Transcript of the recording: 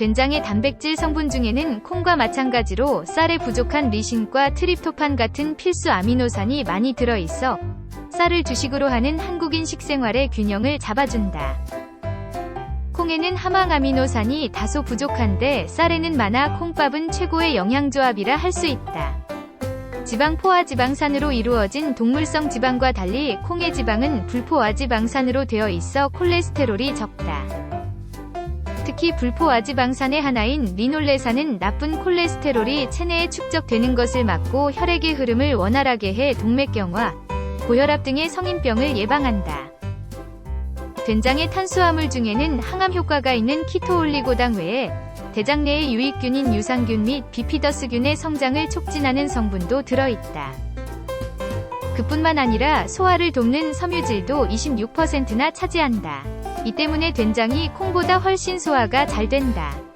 된장의 단백질 성분 중에는 콩과 마찬가지로 쌀에 부족한 리신과 트립토판 같은 필수 아미노산이 많이 들어있어 쌀을 주식으로 하는 한국인 식생활의 균형을 잡아준다. 콩에는 함황 아미노산이 다소 부족한데 쌀에는 많아 콩밥은 최고의 영양조합이라 할 수 있다. 지방 포화 지방산으로 이루어진 동물성 지방과 달리 콩의 지방은 불포화 지방산으로 되어 있어 콜레스테롤이 적다. 특히 불포화 지방산의 하나인 리놀레산은 나쁜 콜레스테롤이 체내에 축적되는 것을 막고 혈액의 흐름을 원활하게 해 동맥경화, 고혈압 등의 성인병을 예방한다. 된장의 탄수화물 중에는 항암 효과가 있는 키토올리고당 외에 대장 내의 유익균인 유산균 및 비피더스균의 성장을 촉진하는 성분도 들어있다. 그뿐만 아니라 소화를 돕는 섬유질도 26%나 차지한다. 이 때문에 된장이 콩보다 훨씬 소화가 잘 된다.